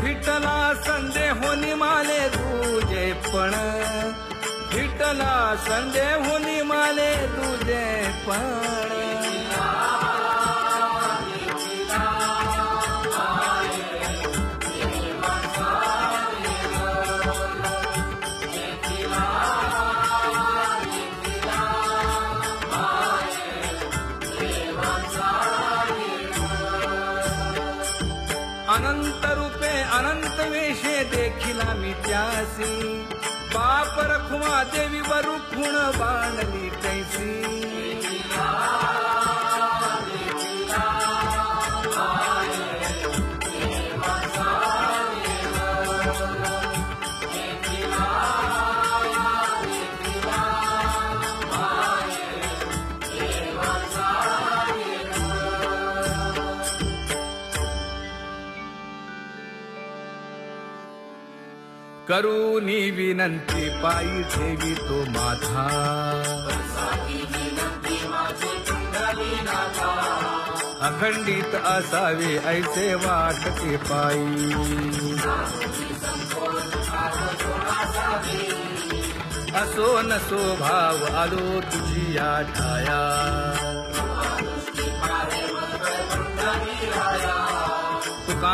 भिटला संदे होनी माले तुझे पण. भिटला संदे होनी माले तुझे पण. अनन्तरूपे अनन्तवेशे देख्यासी बापर कुमादेवुण बाणलि करूनी विनंती पायी ठेवी तो माझा. अखंडित असावे ऐसे वाटते पायी. असो नसो भाव आलो तुझी या ठाया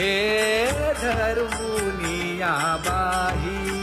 હે ધર્મુનિયા બાહી.